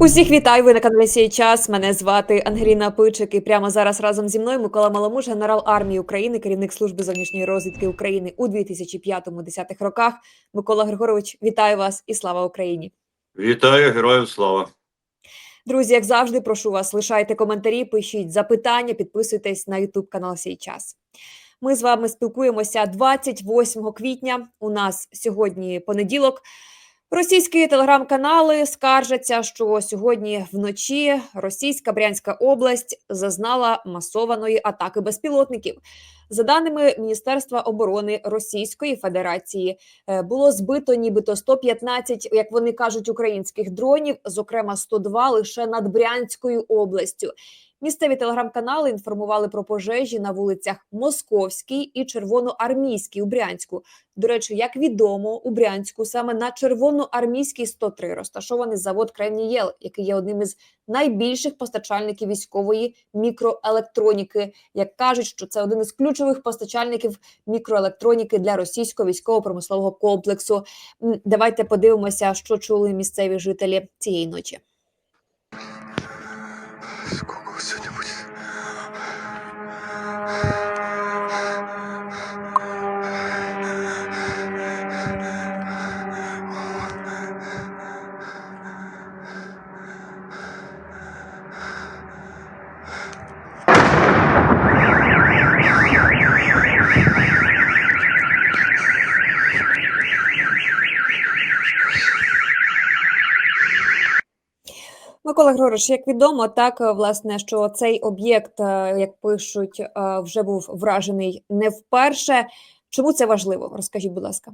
Усіх вітаю. Ви на каналі «Сій час. Мене звати Ангеліна Пичик. І прямо зараз разом зі мною Микола Маломуж, генерал армії України, керівник служби зовнішньої розвідки України у 2005-10 роках. Микола Григорович, вітаю вас і слава Україні! Вітаю, героям слава! Друзі, як завжди, прошу вас, лишайте коментарі, пишіть запитання, підписуйтесь на YouTube канал «Сій час. Ми з вами спілкуємося 28 квітня. У нас сьогодні понеділок. Російські телеграм-канали скаржаться, що сьогодні вночі Російська Брянська область зазнала масованої атаки безпілотників. За даними Міністерства оборони Російської Федерації, е, було збито нібито 115, як вони кажуть, українських дронів, зокрема 102 лише над Брянською областю. Місцеві телеграм-канали інформували про пожежі на вулицях Московській і Червоноармійській у Брянську. До речі, як відомо, у Брянську саме на Червоноармійській 103 розташований завод Кремнієл, який є одним із найбільших постачальників військової мікроелектроніки. Як кажуть, що це один із ключових постачальників мікроелектроніки для російського військово-промислового комплексу. Давайте подивимося, що чули місцеві жителі цієї ночі. Микола Григорович, як відомо, так е, власне, що цей об'єкт, е, як пишуть, е, вже був вражений не вперше. Чому це важливо? Розкажіть, будь ласка.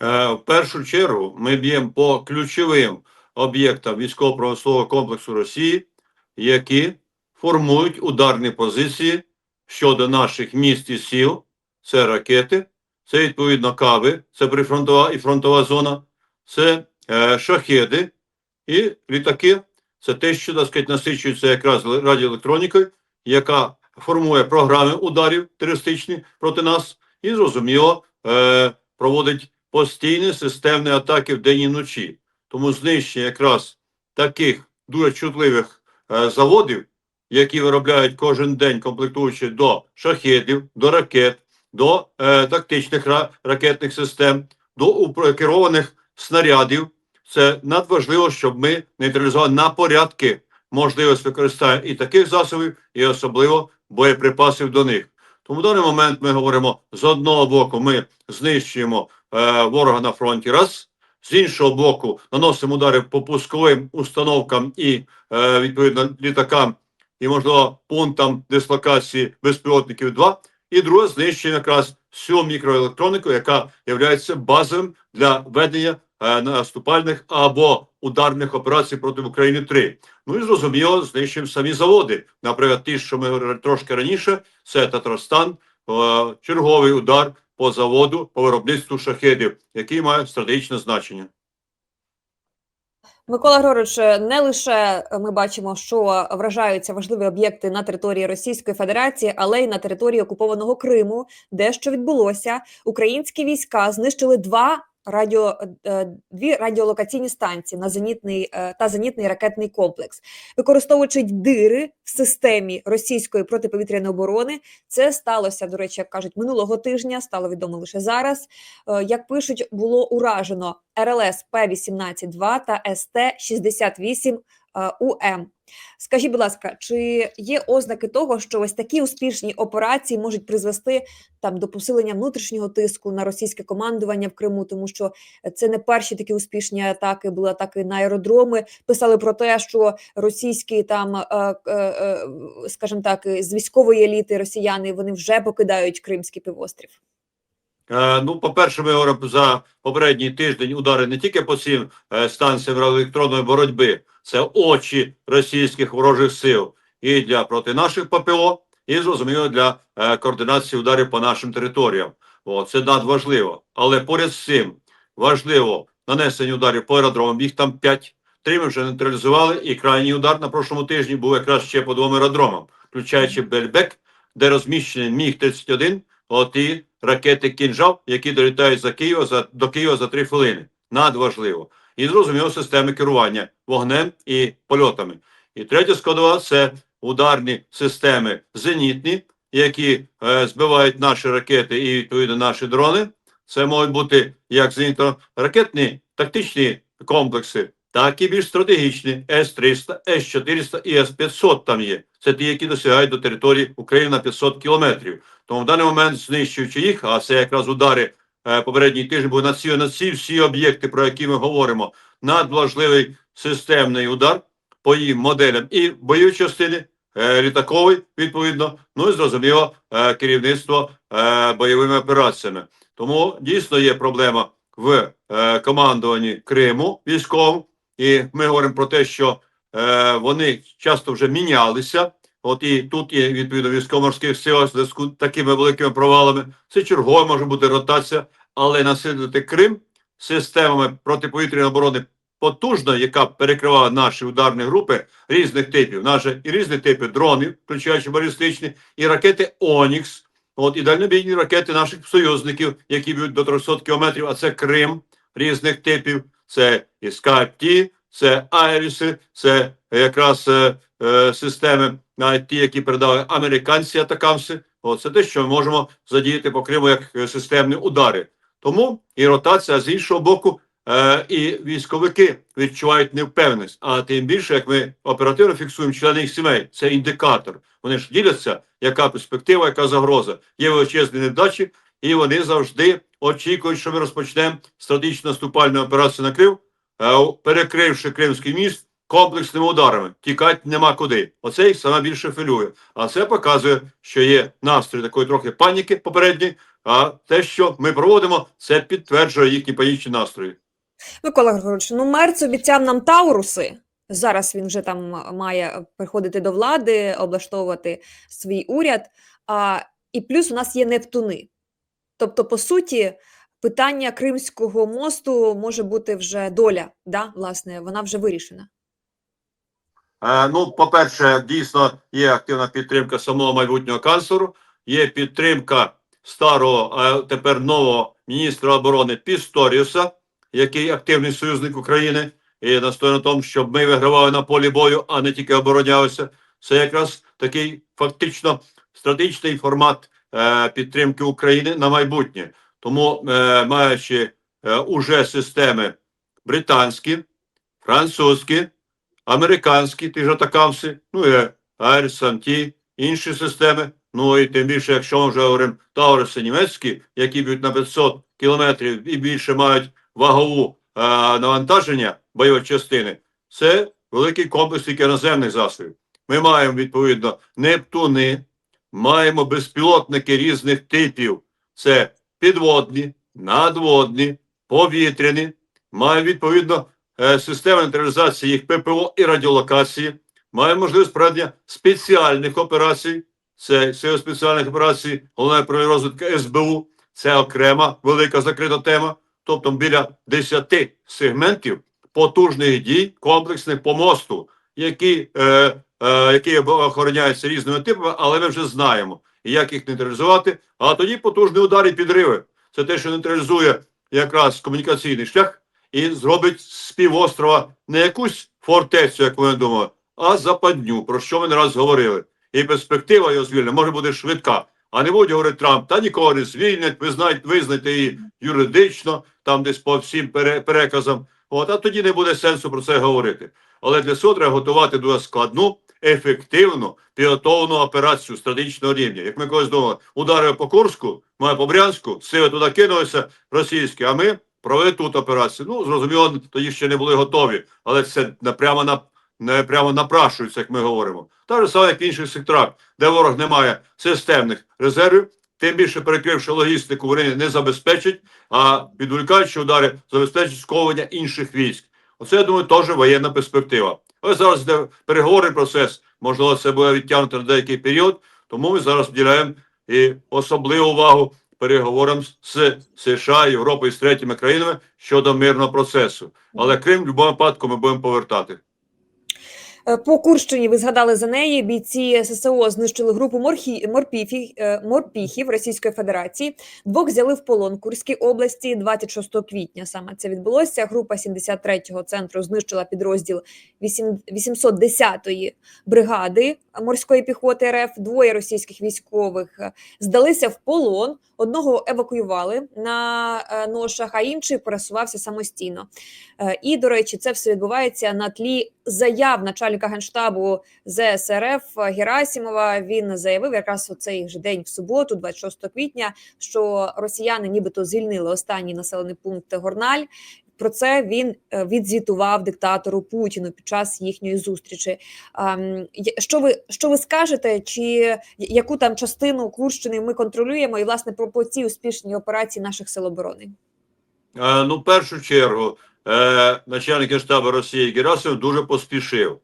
В першу чергу ми б'ємо по ключовим об'єктам військово-промислового комплексу Росії, які формують ударні позиції щодо наших міст і сіл. Це ракети, це відповідно каби, це прифронтова і фронтова зона, це е, шахеди і літаки. Це те, що так сказати, насичується якраз радіоелектронікою, яка формує програми ударів терористичні проти нас, і зрозуміло е, проводить постійні системні атаки вдень і вночі. Тому знищення якраз таких дуже чутливих е, заводів, які виробляють кожен день комплектуючи до шахедів, до ракет, до е, тактичних ра- ракетних систем, до упро- керованих снарядів. Це надважливо, щоб ми нейтралізували на порядки можливість використання і таких засобів, і особливо боєприпасів до них. Тому в даний момент ми говоримо з одного боку, ми знищуємо е, ворога на фронті, раз з іншого боку, наносимо удари по пусковим установкам і е, відповідно літакам, і можливо пунктам дислокації безпілотників. Два і друге знищуємо якраз всю мікроелектроніку, яка є базовим для ведення наступальних або ударних операцій проти України 3. Ну і зрозуміло, знищуємо самі заводи. Наприклад, ті, що ми говорили трошки раніше, це Татарстан, е, черговий удар по заводу по виробництву шахедів, який має стратегічне значення. Микола Григорович, е, не лише ми бачимо, що вражаються важливі об'єкти на території Російської Федерації, але й на території окупованого Криму, де що відбулося. Українські війська знищили два радіо е, дві радіолокаційні станції на зенітний е, та зенітний ракетний комплекс, використовуючи дири в системі російської протиповітряної оборони. Це сталося, до речі, як кажуть, минулого тижня. Стало відомо лише зараз. Е, Як пишуть, було уражено РЛС П-18-2 та СТ-68 УМ. Скажіть, будь ласка, чи є ознаки того, що ось такі успішні операції можуть призвести там до посилення внутрішнього тиску на російське командування в Криму, тому що це не перші такі успішні атаки, були атаки на аеродроми. Писали про те, що російські там, е, е, е, скажімо так, з військової еліти росіяни вони вже покидають Кримський півострів. Е, ну, по-перше, ми говоримо за попередній тиждень удари не тільки по цим е, станціям електронної боротьби, це очі російських ворожих сил і для проти наших ППО, і зрозуміло для е, координації ударів по нашим територіям. О, це надважливо. Але поряд з цим важливо нанесення ударів по аеродромам. Їх там п'ять. Три ми вже нейтралізували, і крайній удар на прошлому тижні був якраз ще по двом аеродромам, включаючи Бельбек, де розміщений Міг 31 оті ракети кінжал, які долітають за Києва за до Києва за три хвилини. Надважливо. і зрозуміло системи керування вогнем і польотами. І третя складова це ударні системи зенітні, які е, збивають наші ракети і відповідно наші дрони. Це можуть бути як зенітно-ракетні тактичні комплекси, так і більш стратегічні С-300, С-400 і С-500 там є. Це ті, які досягають до території України на 500 кілометрів. Тому в даний момент, знищуючи їх, а це якраз удари е, попередній тиждень, були на ці, на ці всі об'єкти, про які ми говоримо, надважливий системний удар по їм моделям і бойові частини, е, літаковий, відповідно, ну і зрозуміло, е, керівництво е, бойовими операціями. Тому дійсно є проблема в командуванні Криму військовому, і ми говоримо про те, що е, вони часто вже мінялися. От і тут є відповідно військово-морських сил зв'язку з такими великими провалами. Це чергова може бути ротація, але насилити Крим системами протиповітряної оборони потужно, яка перекривала наші ударні групи різних типів, наші і різні типи дронів, включаючи балістичні, і ракети Онікс. От і дальнобійні ракети наших союзників, які б'ють до 300 кілометрів, а це Крим різних типів, це і Скайп-Ті, це Айріси, це якраз е, е, системи, навіть ті, які передали американці атакамси. От це те, що ми можемо задіяти по Криму як е, системні удари. Тому і ротація з іншого боку, е, і військовики відчувають невпевненість. А тим більше, як ми оперативно фіксуємо члени їх сімей, це індикатор. Вони ж діляться, яка перспектива, яка загроза. Є величезні невдачі, і вони завжди очікують, що ми розпочнемо стратегічну наступальну операцію на Крим, е, перекривши Кримський міст комплексними ударами. Тікати нема куди. Оце їх саме більше хвилює. А це показує, що є настрій такої трохи паніки попередньої, а те, що ми проводимо, це підтверджує їхні панічні настрої. Микола Григорович, ну Мерц обіцяв нам Тауруси. Зараз він вже там має приходити до влади, облаштовувати свій уряд. А, і плюс у нас є Нептуни. Тобто, по суті, питання Кримського мосту може бути вже доля, да, власне, вона вже вирішена. Е, ну, по-перше, дійсно є активна підтримка самого майбутнього канцлеру, є підтримка старого, а тепер нового міністра оборони Пісторіуса, який активний союзник України, і настоює на тому, щоб ми вигравали на полі бою, а не тільки оборонялися. Це якраз такий фактично стратегічний формат е, підтримки України на майбутнє. Тому, е, маючи е, уже системи британські, французькі, американські ті ж атакамси, ну і Айрсон, ті інші системи. Ну і тим більше, якщо ми вже говоримо Тауриси німецькі, які б'ють на 500 кілометрів і більше мають вагову е, навантаження бойової частини, це великий комплекс тільки наземних засобів. Ми маємо відповідно Нептуни, маємо безпілотники різних типів. Це підводні, надводні, повітряні, маємо відповідно е, системи нейтралізації їх ППО і радіолокації, маємо можливість проведення спеціальних операцій. Це сили спеціальних операцій, головне про розвитку СБУ. Це окрема велика закрита тема. Тобто біля 10 сегментів потужних дій, комплексних по мосту, які, е, які охороняються різними типами, але ми вже знаємо, як їх нейтралізувати. А тоді потужний удар і підриви. Це те, що нейтралізує якраз комунікаційний шлях і зробить з півострова не якусь фортецю, як вони думали, а западню, про що ми не раз говорили. І перспектива його звільнення може бути швидка. А не буде говорити Трамп, та нікого не звільнять, ви знаєте, визнайте її юридично, там десь по всім пере- переказам. От, а тоді не буде сенсу про це говорити. Але для цього треба готувати дуже складну, ефективну, підготовлену операцію стратегічного рівня. Як ми колись думали, удари по Курську, має по Брянську, сили туди кинулися російські, а ми провели тут операцію. Ну, зрозуміло, тоді ще не були готові, але це прямо на не прямо напрашується, як ми говоримо. Так же саме, як в інших секторах, де ворог не має системних резервів, тим більше перекривши логістику, вони не забезпечать, а відволікаючи удари, забезпечать сковування інших військ. Оце, я думаю, теж воєнна перспектива. Але зараз йде переговорний процес, можливо, це буде відтягнуто на деякий період, тому ми зараз вділяємо і особливу увагу переговорам з США, Європою і з третіми країнами щодо мирного процесу. Але Крим в будь-якому випадку ми будемо повертати. Е, По Курщині ви згадали за неї. Бійці ССО знищили групу морхі... морпіфі... е, морпіхів Російської Федерації. Двох взяли в полон Курській області 26 квітня. Саме це відбулося. Група 73-го центру знищила підрозділ 8... 810-ї бригади морської піхоти РФ. Двоє російських військових е, здалися в полон. Одного евакуювали на ношах, а інший пересувався самостійно. І, до речі, це все відбувається на тлі заяв начальника генштабу ЗСРФ Герасімова. Він заявив якраз у цей же день в суботу, 26 квітня, що росіяни нібито звільнили останній населений пункт Горналь. Про це він е, відзвітував диктатору Путіну під час їхньої зустрічі. Ем, Що ви що ви скажете? Чи яку там частину Курщини ми контролюємо? І власне про, про ці успішні операції наших сил оборони? Е, ну, в першу чергу, е, начальник Генштабу Росії Герасимов дуже поспішив.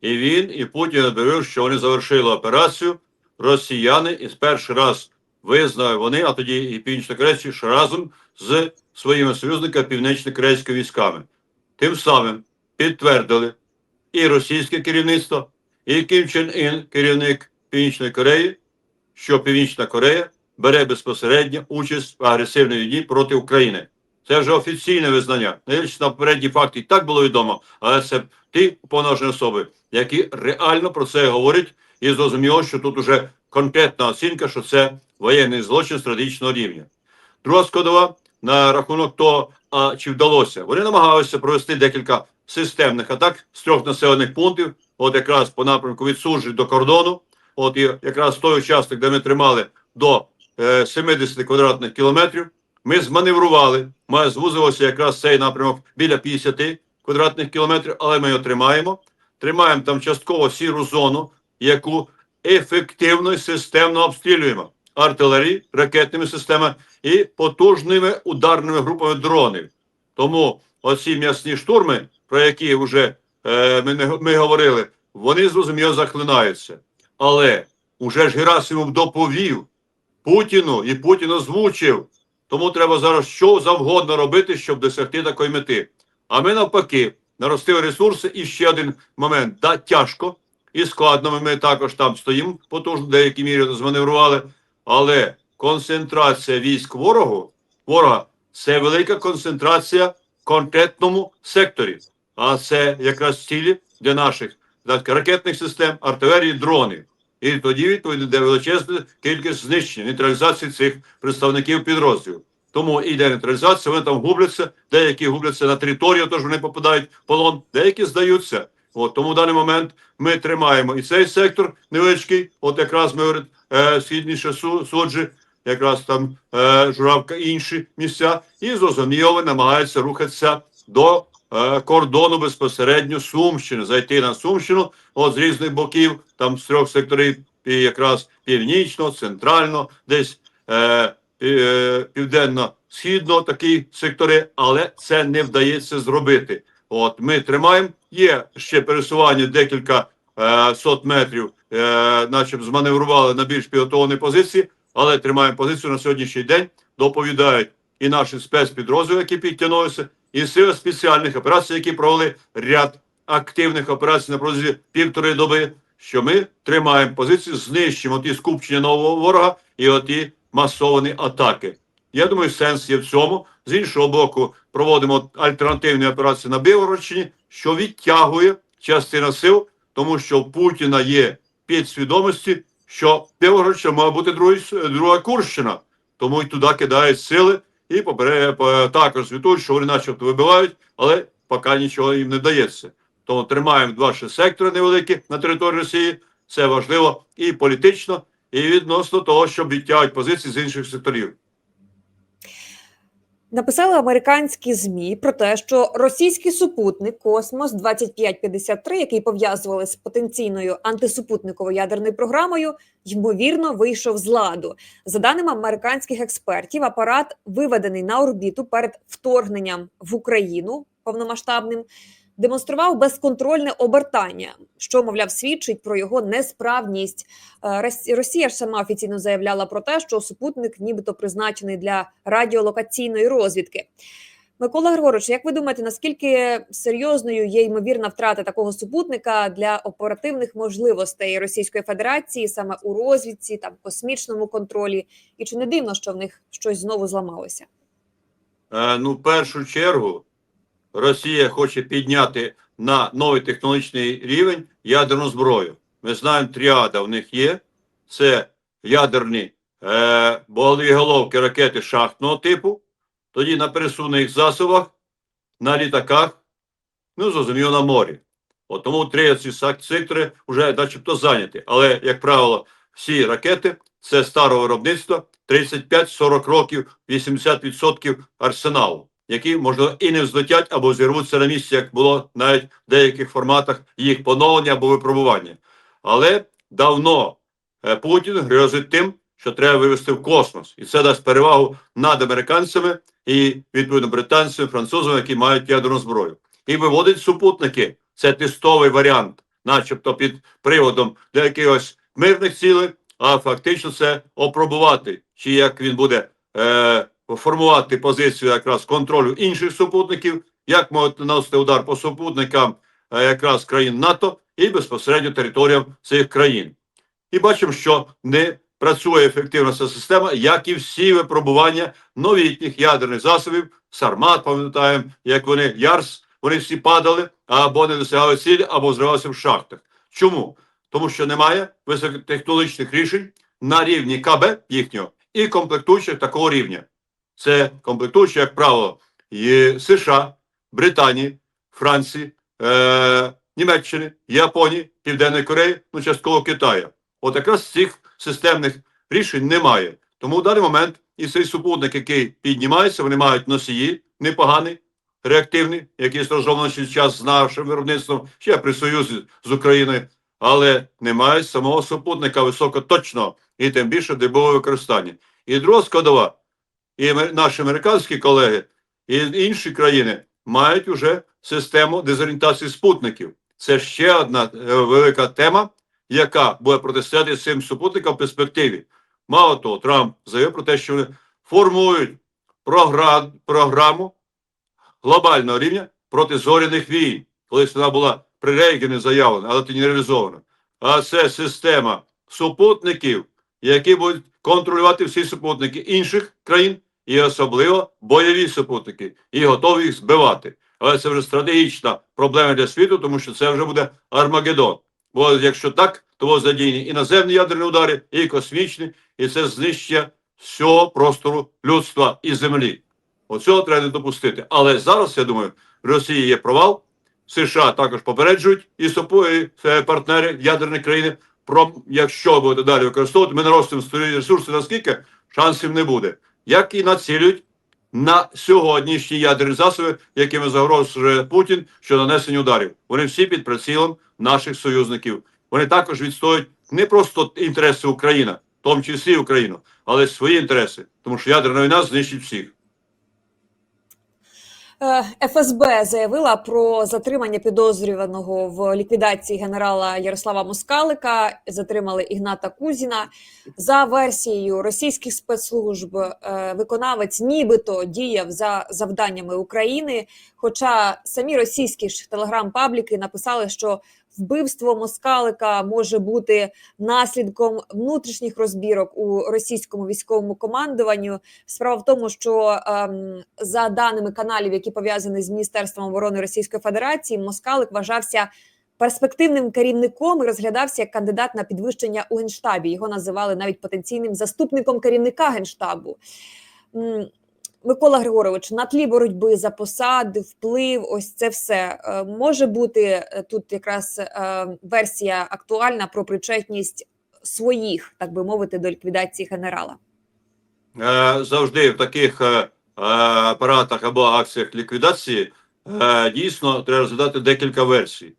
І він, і Путін об'явив, що вони завершили операцію. Росіяни і перший раз визнали вони, а тоді і північно-корейці, що разом з своїми союзниками північно-корейськими військами. Тим самим підтвердили і російське керівництво, і Кім Чен Ін, керівник Північної Кореї, що Північна Корея бере безпосередньо участь в агресивній війні проти України. Це вже офіційне визнання. Не дивлячись на попередні факти, і так було відомо, але це ті уповноважені особи, які реально про це говорять, і зрозуміло, що тут уже конкретна оцінка, що це воєнний злочин стратегічного рівня. Друга складова на рахунок того, а чи вдалося. Вони намагалися провести декілька системних атак з трьох населених пунктів, от якраз по напрямку від Суржі до кордону, от і якраз той участок, де ми тримали до е, 70 квадратних кілометрів, ми зманеврували. Ми звузилося якраз цей напрямок біля 50 квадратних кілометрів, але ми його тримаємо. Тримаємо там частково сіру зону, яку ефективно і системно обстрілюємо артилерії, ракетними системами і потужними ударними групами дронів. Тому оці м'ясні штурми, про які вже е, ми, не- ми говорили, вони зрозуміло захлинаються. Але уже ж Герасимов доповів Путіну і Путін озвучив. Тому треба зараз що завгодно робити, щоб досягти такої мети. А ми навпаки наростили ресурси. І ще один момент: да, тяжко і складно. Ми, також там стоїмо, потужно в деякій мірі зманеврували. Але концентрація військ ворогу ворога це велика концентрація в конкретному секторі. А це якраз цілі для наших ракетних систем, артилерії, дронів. І тоді йде величезна кількість знищень, нейтралізації цих представників підрозділів. Тому іде нейтралізація, вони там губляться, деякі губляться на територію, тож вони попадають в полон, деякі здаються. От тому в даний момент ми тримаємо і цей сектор невеличкий, от якраз ми говоримо, е, східніше суджі, якраз там е, журавка інші місця, і зрозуміло намагаються рухатися до кордону безпосередньо Сумщини, зайти на Сумщину от з різних боків, там з трьох секторів, і якраз північно, центрально, десь е, е, південно-східно такі сектори, але це не вдається зробити. От ми тримаємо. Є ще пересування декілька е, сот метрів, е, наче б зманеврували на більш підготовлені позиції, але тримаємо позицію на сьогоднішній день. Доповідають і наші спецпідрозділи, які підтягнулися, і сили спеціальних операцій, які провели ряд активних операцій на протязі півтори доби. Що ми тримаємо позицію, знищимо ті скупчення нового ворога і оті масовані атаки. Я думаю, сенс є в цьому. З іншого боку, проводимо альтернативні операції на Білгородщині, що відтягує частина сил, тому що у Путіна є підсвідомості, що Білгородщина має бути друга Курщина. Тому й туди кидають сили і попере, також звітують, що вони начебто вибивають, але поки нічого їм не дається. Тому тримаємо два ще сектори невеликі на території Росії. Це важливо і політично, і відносно того, щоб відтягувати позиції з інших секторів. Написали американські змі про те, що російський супутник Космос 2553, який пов'язували з потенційною антисупутниковою ядерною програмою, ймовірно вийшов з ладу. За даними американських експертів, апарат виведений на орбіту перед вторгненням в Україну повномасштабним. Демонстрував безконтрольне обертання, що мовляв свідчить про його несправність. Е, Росія ж сама офіційно заявляла про те, що супутник нібито призначений для радіолокаційної розвідки. Микола Григорович, як ви думаєте, наскільки серйозною є ймовірна втрата такого супутника для оперативних можливостей Російської Федерації саме у розвідці, там космічному контролі? І чи не дивно, що в них щось знову зламалося? Е, ну, в першу чергу, Росія хоче підняти на новий технологічний рівень ядерну зброю. Ми знаємо, тріада в них є. Це ядерні е, боголовки ракети шахтного типу, тоді на пересувних засобах, на літаках, ну, зрозуміло, на морі. От тому три ці сектори вже начебто зайняті. Але, як правило, всі ракети це старого виробництва 35-40 років, 80% арсеналу, які, можливо, і не взлетять або зірвуться на місці, як було навіть в деяких форматах їх поновлення або випробування. Але давно е, Путін грозить тим, що треба вивести в космос. І це дасть перевагу над американцями і, відповідно, британцями, французами, які мають ядерну зброю. І виводить супутники. Це тестовий варіант, начебто під приводом для якихось мирних цілей, а фактично це опробувати, чи як він буде е, формувати позицію якраз контролю інших супутників, як можуть наносити удар по супутникам е, якраз країн НАТО і безпосередньо територіям цих країн. І бачимо, що не працює ефективно ця система, як і всі випробування новітніх ядерних засобів. Сармат, пам'ятаємо, як вони Ярс, вони всі падали або не досягали цілі, або зривалися в шахтах. Чому? Тому що немає високотехнологічних рішень на рівні КБ їхнього і комплектуючих такого рівня. Це комплектуючі, як правило, є США, Британії, Франції, е- Німеччини, Японії, Південної Кореї, ну частково Китаю. От якраз цих системних рішень немає. Тому в даний момент і цей супутник, який піднімається, вони мають носії непоганий, реактивний, який розроблений ще час з нашим виробництвом, ще при союзі з Україною, але немає самого супутника високоточного і тим більше дебового використання. І друга складова, і наші американські колеги, і інші країни мають уже систему дезорієнтації спутників. Це ще одна е, велика тема, яка буде протистояти цим супутникам в перспективі. Мало того, Трамп заявив про те, що вони формують програ- програму глобального рівня проти зоряних війн. Колись вона була при Рейгені заявлена, але не реалізована. А це система супутників, які будуть контролювати всі супутники інших країн, і особливо бойові супутники, і готові їх збивати. Але це вже стратегічна проблема для світу, тому що це вже буде Армагеддон. Бо якщо так, то задіяні і наземні ядерні удари, і космічні, і це знищення всього простору людства і землі. Оцього треба не допустити. Але зараз, я думаю, в Росії є провал, США також попереджують і супу- е, партнери ядерні країни. Про якщо буде далі використовувати, ми наростимо свої ресурси, наскільки шансів не буде. Як і націлюють на сьогоднішні ядерні засоби, якими загрожує Путін щодо нанесення ударів. Вони всі під прицілом наших союзників. Вони також відстоюють не просто інтереси України, в тому числі Україну, але й свої інтереси, тому що ядерна війна знищить всіх. Е, ФСБ заявила про затримання підозрюваного в ліквідації генерала Ярослава Москалика. Затримали Ігната Кузіна. За версією російських спецслужб, е, виконавець нібито діяв за завданнями України. Хоча самі російські ж телеграм-пабліки написали, що вбивство Москалика може бути наслідком внутрішніх розбірок у російському військовому командуванню. Справа в тому, що ем, за даними каналів, які пов'язані з Міністерством оборони Російської Федерації, Москалик вважався перспективним керівником і розглядався як кандидат на підвищення у генштабі. Його називали навіть потенційним заступником керівника генштабу. Микола Григорович, на тлі боротьби за посади, вплив, ось це все Е, може бути е, тут якраз е, версія актуальна про причетність своїх, так би мовити, до ліквідації генерала. Завжди в таких апаратах або акціях ліквідації дійсно треба розглядати декілька версій.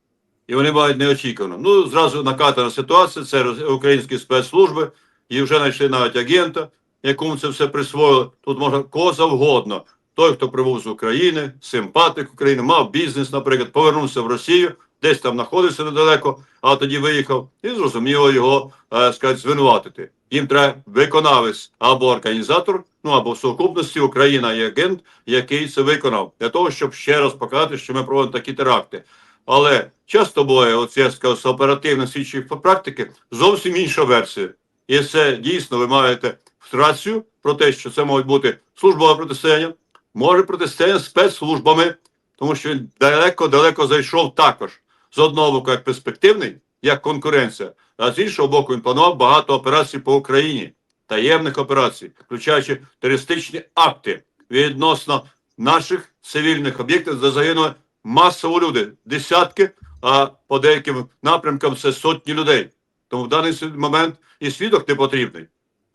І вони мають неочікувано. Ну, зразу накатана ситуація, це українські спецслужби, і вже знайшли навіть агента, якому це все присвоїли. Тут можна кого завгодно. Той, хто прибув з України, симпатик України, мав бізнес, наприклад, повернувся в Росію, десь там знаходився недалеко, а тоді виїхав, і зрозуміло його, е, сказати, звинуватити. їм треба виконавець або організатор, ну або в сукупності Україна і агент, який це виконав, для того, щоб ще раз показати, що ми проводимо такі теракти. Але часто буває, от я скажу, з оперативно слідчої практики зовсім інша версія. І це дійсно ви маєте рацію про те, що це можуть бути службове протистояння, може протистояння спецслужбами, тому що він далеко-далеко зайшов також. З одного боку, як перспективний, як конкуренція, а з іншого боку, він планував багато операцій по Україні, таємних операцій, включаючи терористичні акти відносно наших цивільних об'єктів, де загинули масово люди, десятки, а по деяким напрямкам це сотні людей. Тому в даний момент і свідок не потрібний.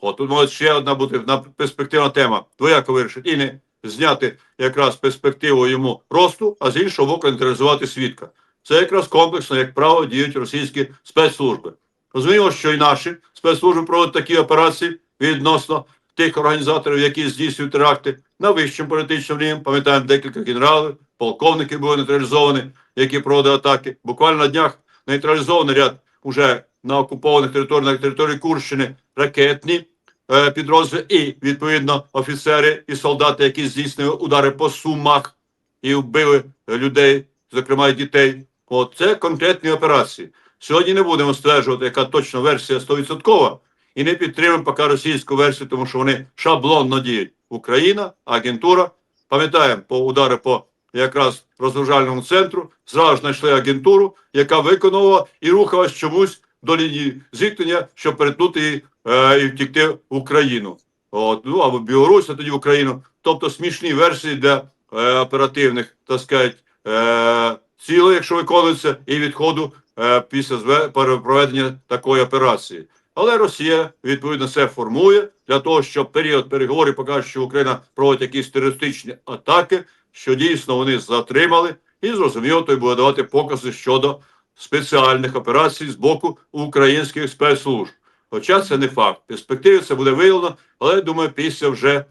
От тут може ще одна бути перспективна тема. Двояко вирішити. І не зняти якраз перспективу йому росту, а з іншого боку нейтралізувати свідка. Це якраз комплексно, як правило, діють російські спецслужби. Розуміємо, що і наші спецслужби проводять такі операції відносно тих організаторів, які здійснюють теракти на вищому політичному рівні. Пам'ятаємо, декілька генералів, полковники були нейтралізовані, які проводили атаки. Буквально на днях нейтралізований ряд уже на окупованих територіях, на території Курщини ракетні е, підрозділи і, відповідно, офіцери і солдати, які здійснили удари по сумах і вбили людей, зокрема дітей. От це конкретні операції. Сьогодні не будемо стверджувати, яка точно версія 100%, і не підтримуємо поки російську версію, тому що вони шаблонно діють. Україна, агентура. Пам'ятаємо по удари по якраз розважальному центру. Зразу знайшли агентуру, яка виконувала і рухалась чомусь до лінії зіткнення, щоб перетнути е, і втікти в Україну. От, ну або Білорусь, а тоді в Україну. Тобто смішні версії для е, оперативних, так сказати, е, цілей, якщо виконується, і відходу е, після проведення такої операції. Але Росія відповідно це формує для того, щоб період переговорів покаже, що Україна проводить якісь терористичні атаки, що дійсно вони затримали, і зрозуміло, той буде давати покази щодо спеціальних операцій з боку українських спецслужб. Хоча це не факт. В перспективі це буде виявлено, але думаю, після вже е,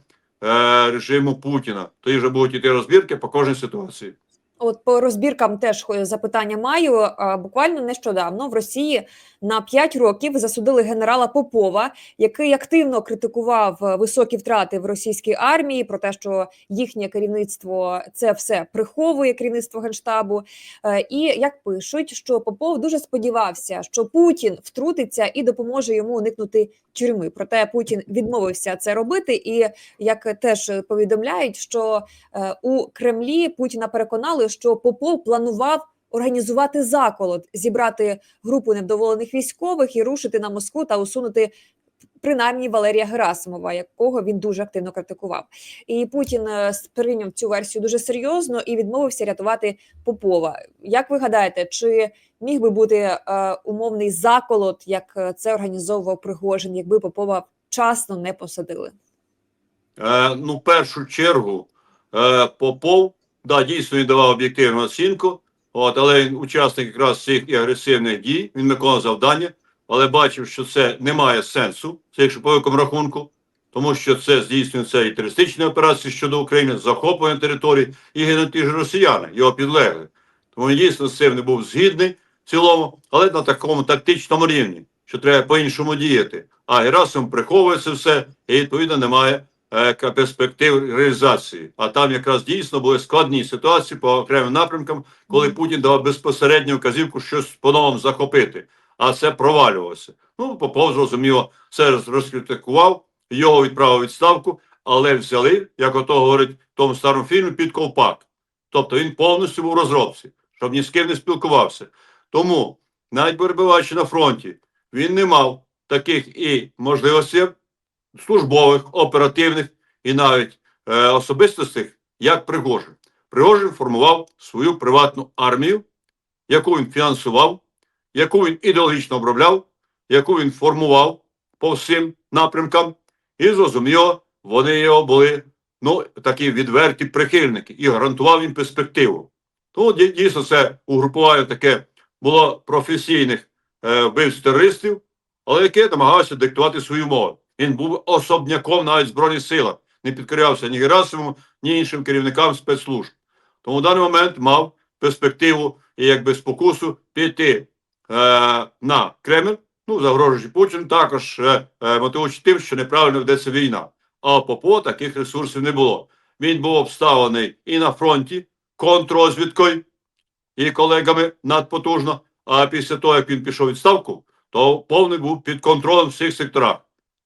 режиму Путіна. Тоді вже будуть іти розбірки по кожній ситуації. От по розбіркам теж запитання маю. Буквально нещодавно в Росії на 5 років засудили генерала Попова, який активно критикував е, високі втрати в російській армії про те, що їхнє керівництво це все приховує керівництво генштабу. Е, І як пишуть, що Попов дуже сподівався, що Путін втрутиться і допоможе йому уникнути тюрми. Проте Путін відмовився це робити. І як теж повідомляють, що Е, у Кремлі Путіна переконали, що Попов планував організувати заколот, зібрати групу невдоволених військових і рушити на Москву та усунути. Принаймні Валерія Герасимова, якого він дуже активно критикував, і Путін е, сприйняв цю версію дуже серйозно і відмовився рятувати Попова. Як ви гадаєте, чи міг би бути е, умовний заколот, як е, це організовував Пригожин, якби Попова вчасно не посадили? Е, ну, в першу чергу, е, Попов, да, дійсно він давав об'єктивну оцінку, от, але він учасник якраз цих і агресивних дій, він виконав завдання, але бачив, що це не має сенсу, це якщо по великому рахунку, тому що це здійснюється і терористичні операції щодо України, захоплення території і гинуть ті ж росіяни, його підлегли. Тому він дійсно з цим не був згідний в цілому, але на такому тактичному рівні, що треба по-іншому діяти. А Герасим приховує це все і відповідно немає е, перспектив реалізації. А там якраз дійсно були складні ситуації по окремим напрямкам, коли Путін давав безпосередню вказівку щось по-новому захопити, а це провалювалося. Ну, Попов, зрозуміло, це розкритикував, його відправив відставку, але взяли, як ото говорить в тому старому фільмі, під ковпак. Тобто він повністю був в розробці, щоб ні з ким не спілкувався. Тому, навіть перебуваючи на фронті, він не мав таких і можливостей службових, оперативних і навіть е, особистостей, як Пригожин. Пригожин формував свою приватну армію, яку він фінансував, яку він ідеологічно обробляв, яку він формував по всім напрямкам, і зрозуміло, вони його були ну, такі відверті прихильники і гарантував їм перспективу. Тому дійсно це угрупування таке було професійних е, вбивць терористів, але яке намагалося диктувати свою мову. Він був особняком навіть Збройних силах, не підкорявся ні Герасимову, ні іншим керівникам спецслужб. Тому в даний момент мав перспективу і якби спокусу піти на Кремль ну, загрожуючи Путін, також е, е, мотивуючи тим, що неправильно ведеться війна. А Попо таких ресурсів не було. Він був обставлений і на фронті контррозвідкою і колегами надпотужно. А після того, як він пішов відставку, то повний був під контролем всіх секторах.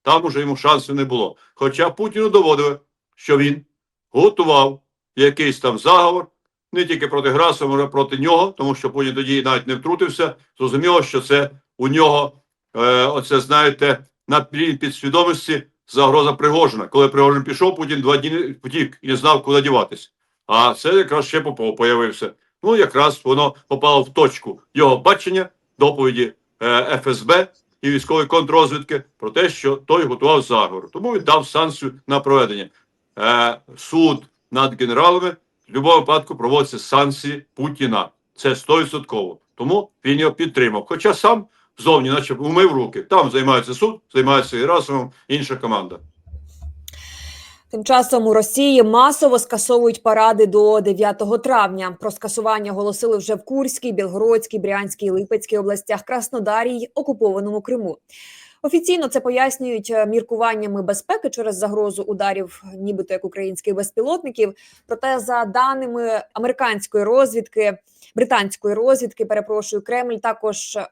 Там уже йому шансів не було. Хоча Путіну доводили, що він готував якийсь там заговор не тільки проти Грасова, й проти нього, тому що Путін тоді навіть не втрутився. Зрозуміло, що це у нього, е, оце знаєте, на підсвідомості загроза Пригожина. Коли Пригожин пішов, Путін два дні втік і не знав, куди діватися. А це якраз ще Попов появився. Ну, якраз воно попало в точку його бачення, доповіді е, ФСБ і військової контррозвідки про те, що той готував заговор. Тому він дав санкцію на проведення. Е, суд над генералами в будь-якому випадку проводяться санкції Путіна. Це 100%. Тому він його підтримав. Хоча сам зовні, наче умив руки. Там займається суд, займається Герасимов, інша команда. Тим часом у Росії масово скасовують паради до 9 травня. Про скасування оголосили вже в Курській, Білгородській, Брянській, Липецькій областях, Краснодарі й окупованому Криму. Офіційно це пояснюють е, міркуваннями безпеки через загрозу ударів, нібито як українських безпілотників. Проте, за даними американської розвідки, британської розвідки, перепрошую, Кремль також е,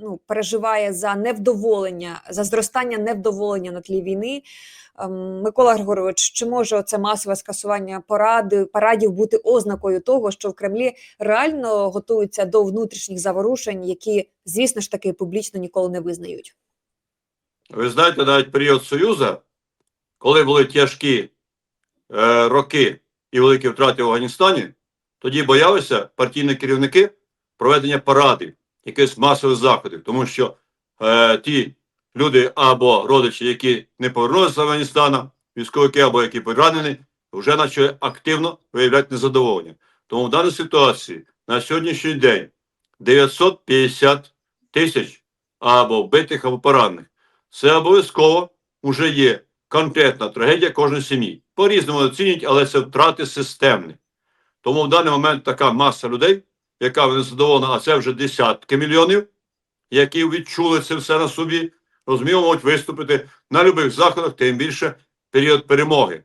ну, переживає за невдоволення, за зростання невдоволення на тлі війни. Ем, Микола Григорович, чи може це масове скасування паради парадів бути ознакою того, що в Кремлі реально готуються до внутрішніх заворушень, які, звісно ж таки, публічно ніколи не визнають? Ви знаєте, навіть період Союзу, коли були тяжкі е, роки і великі втрати в Афганістані, тоді боялися партійні керівники проведення парадів, якихось масових заходів, тому що е, ті люди або родичі, які не повернулися з Афганістана, військовики або які поранені, вже почали активно виявляти незадоволення. Тому в даній ситуації на сьогоднішній день 950 тисяч або вбитих, або поранених. Це обов'язково вже є конкретна трагедія кожної сім'ї. По-різному оцінюють, але це втрати системні. Тому в даний момент така маса людей, яка не задоволена, а це вже десятки мільйонів, які відчули це все на собі, розуміло, можуть виступити на будь-яких заходах, тим більше період перемоги.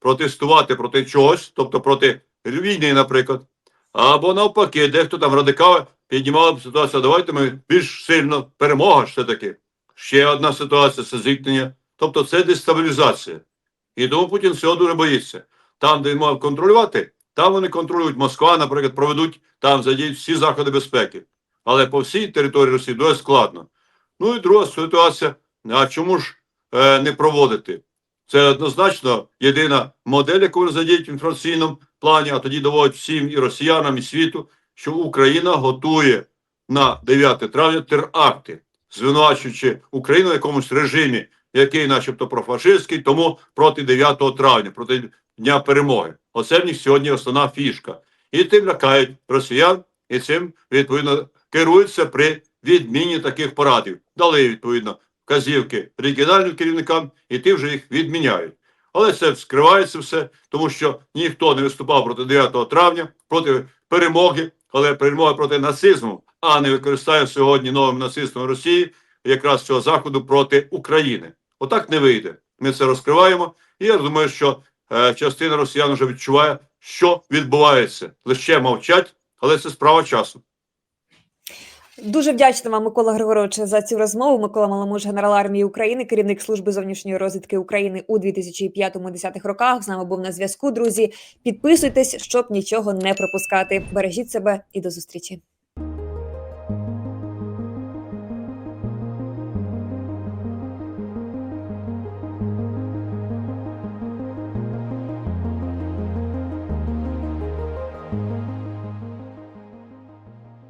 Протестувати проти чогось, тобто проти війни, наприклад. Або навпаки, дехто там радикали піднімали б ситуацію, давайте ми більш сильно перемога ж все-таки. Ще одна ситуація це зіткнення. Тобто це дестабілізація. І тому Путін цього дуже боїться. Там, де він мав контролювати, там вони контролюють. Москва, наприклад, проведуть, там задіють всі заходи безпеки. Але по всій території Росії дуже складно. Ну і друга ситуація: а чому ж е, не проводити? Це однозначно єдина модель, яку вони задіють в інформаційному плані, а тоді доводять всім і росіянам, і світу, що Україна готує на 9 травня теракти звинувачуючи Україну в якомусь режимі, який, начебто, профашистський, тому проти 9 травня, проти Дня перемоги. Оце в них сьогодні основна фішка. І тим лякають росіян, і цим відповідно керуються при відміні таких порадів. Дали відповідно вказівки регіональним керівникам, і ті вже їх відміняють. Але це скривається все, тому що ніхто не виступав проти 9 травня, проти перемоги, але перемога проти нацизму, а не використає сьогодні новим нацистом Росії якраз цього заходу проти України. Отак не вийде. Ми це розкриваємо, і я думаю, що е, частина росіян вже відчуває, що відбувається. Лише мовчать, але це справа часу. Дуже вдячна вам, Микола Григорович, за цю розмову. Микола Маломуж, генерал армії України, керівник служби зовнішньої розвідки України у 2005-2010 роках. З нами був на зв'язку. Друзі, підписуйтесь, щоб нічого не пропускати. Бережіть себе і до зустрічі.